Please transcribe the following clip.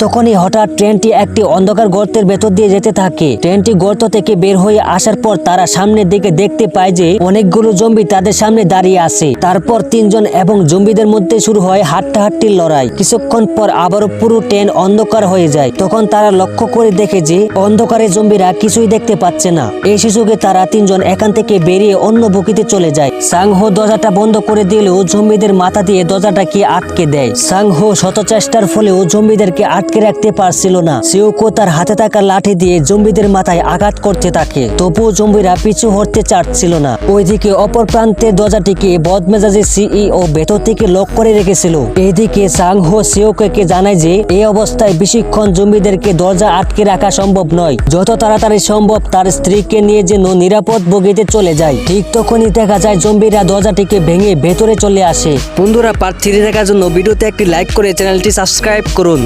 তখনই হঠাৎ ট্রেনটি একটি অন্ধকার গর্তের ভেতর দিয়ে যেতে থাকে। ট্রেনটি গর্ত থেকে বের হয়ে আসার পর তারা সামনের দিকে দেখতে পায় যে অনেকগুলো জম্বি তাদের সামনে দাঁড়িয়ে আছে। তারপর তিনজন এবং জম্বিদের মধ্যে শুরু হয় হাট্টাহাট্টির লড়াই। কিছুক্ষণ পর আবারও পুরো ট্রেন অন্ধকার হয়ে যায়। তখন তারা লক্ষ্য করে দেখে যে অন্ধকারে জম্বিরা কিছুই দেখতে পাচ্ছে না। এই সুযোগে তারা তিনজন এখান থেকে বেরিয়ে অন্য বকিতে চলে যায়। সাংহো দরজাটা বন্ধ করে দিলেও জম্বিদের মাথা দিয়ে দরজাটাকে আটকে দেয়। সাংহো শত চেষ্টার ফলেও জম্বিদেরকে আটকে রাখতে পারছিল না। সিওকো তার হাতে থাকা লাঠি দিয়ে জম্বিদের মাথায় আঘাত করতে থাকে। তবুও জম্বিরা পিছু হটতে চাচ্ছিল না। ওইদিকে অপর প্রান্তের দরজাটিকে বদমেজাজে সিইও ভেতর থেকে লক করে রেখেছিল। এইদিকে সাংহো সিওকে জানায় যে এই অবস্থায় বেশিক্ষণ জম্বিদেরকে দরজা আটকে রাখা সম্ভব নয়। যত তাড়াতাড়ি সম্ভব তার স্ত্রীকে নিয়ে যেন নিরাপদ বগিতে চলে যায়। ঠিক তখনই দেখা যায় জম্বিরা দরজাটিকে ভেঙে ভেতরে চলে আসে। বন্ধুরা পার্ট দেখার জন্য ভিডিওতে একটি লাইক করে চ্যানেলটি সাবস্ক্রাইব করুন।